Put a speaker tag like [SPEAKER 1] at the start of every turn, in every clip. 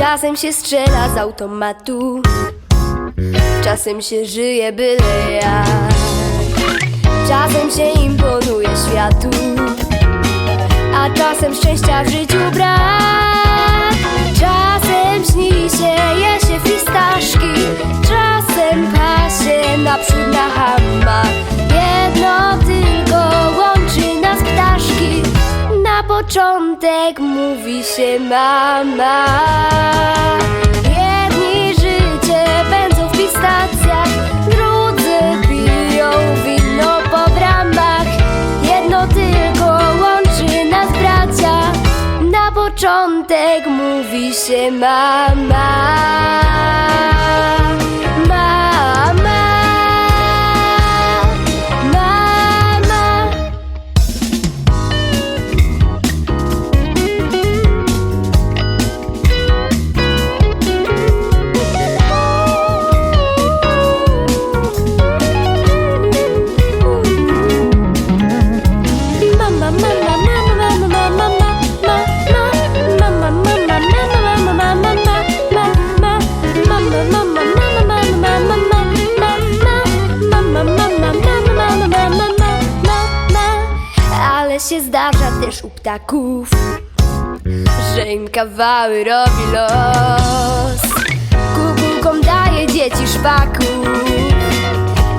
[SPEAKER 1] Czasem się strzela z automatu. Czasem się żyje byle jak. Czasem się imponuje światu. A czasem szczęścia w życiu brak początek mówi się mama. Jedni życie będą w pistacjach Drudzy piją wino po bramach. Jedno tylko łączy nas bracia. Na początek mówi się mama Ale się zdarza też u ptaków, że im kawały robi los. Kukułkom daje dzieci szpaków,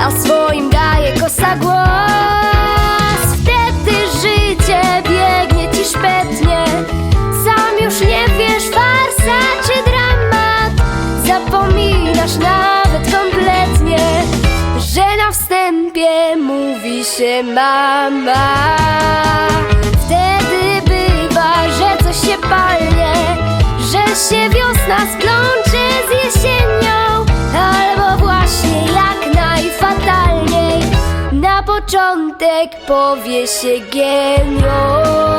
[SPEAKER 1] a swoim Zapominasz nawet kompletnie, że na wstępie mówi się mama. Wtedy bywa, że coś się palnie, że się wiosna splącze z jesienią, albo właśnie jak najfatalniej na początek powie się genio.